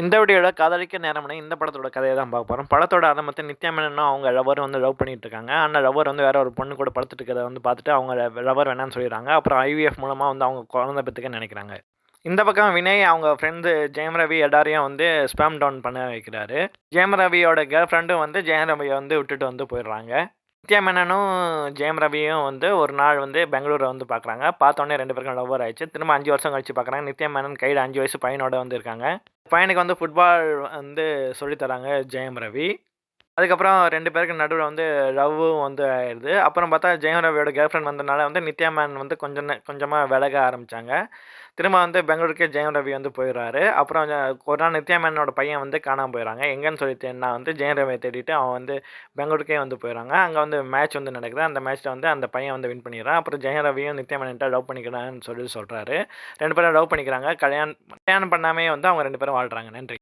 இந்த வீடியோட காதலிக்க நேரம்னா இந்த படத்தோட கதையை தான் பார்க்க போகிறோம் படத்தோட ஆரம்பத்தை நித்யா மேனனும் அவங்க லவர் வந்து லவ் பண்ணிட்டு இருக்காங்க. ஆனால் லவர் வந்து வேற ஒரு பொண்ணு கூட படுத்துட்டு இருக்கிறத வந்து பார்த்துட்டு அவங்க லவர் வேணாம்னு சொல்லிடுறாங்க. அப்புறம் ஐவிஎஃப் மூலமாக வந்து அவங்க குழந்தை பெற்றுக்க நினைக்கிறாங்க. இந்த பக்கம் வினய் அவங்க ஃப்ரெண்டு ஜெயம் ரவி எல்லாரையும் வந்து ஸ்பேம் டவுன் பண்ண வைக்கிறாரு. ஜெயம் ரவியோட கேர்ள் ஃப்ரெண்டும் வந்து ஜெயம் ரவியை வந்து விட்டுட்டு வந்து போயிடுறாங்க. நித்யா மேனனும் ஜெயம் ரவியும் வந்து ஒரு நாள் வந்து பெங்களூரை வந்து பார்க்குறாங்க பார்த்தோன்னே ரெண்டு பேருக்கும் லவ்வர் ஆயிடுச்சு. திரும்ப அஞ்சு வருஷம் கழிச்சு பார்க்குறாங்க நித்யா மேனன் கையில் அஞ்சு வயசு பையனோட வந்து இருக்காங்க. பையனுக்கு வந்து ஃபுட்பால் வந்து சொல்லித்தராங்க ஜெயம் ரவி. அதுக்கப்புறம் ரெண்டு பேருக்கு நடுவில் வந்து லவ்வும் வந்து ஆயிடுது அப்புறம் பார்த்தா ஜெயம் ரவியோட கேர்ள் ஃப்ரெண்ட் வந்தனால வந்து நித்யா மேன் வந்து கொஞ்சம் கொஞ்சமாக விலக ஆரம்பித்தாங்க திரும்ப வந்து பெங்களூருக்கே ஜெயம் ரவி வந்து போயிடுறாரு அப்புறம் ஒரு நாள் நித்யா மேனோட பையன் வந்து காணாமல் போயிடுறாங்க எங்கேன்னு சொல்லி தேடினா வந்து ஜெயம் ரவியை தேடிட்டு அவன் வந்து பெங்களூருக்கே வந்து போயிடுறாங்க அங்கே வந்து மேட்ச் வந்து நடக்குது. அந்த மேட்ச்சில் வந்து அந்த பையன் வந்து வின் பண்ணிடுறான். அப்புறம் ஜெயம் ரவியும் நித்யா மேனிட்ட லவ் பண்ணிக்கிறான்னு சொல்லி சொல்கிறாரு ரெண்டு பேரும் லவ் பண்ணிக்கிறாங்க. கல்யாணம் கல்யாணம் பண்ணாமே வந்து அவங்க ரெண்டு பேரும் வாழ்கிறாங்க நன்றி.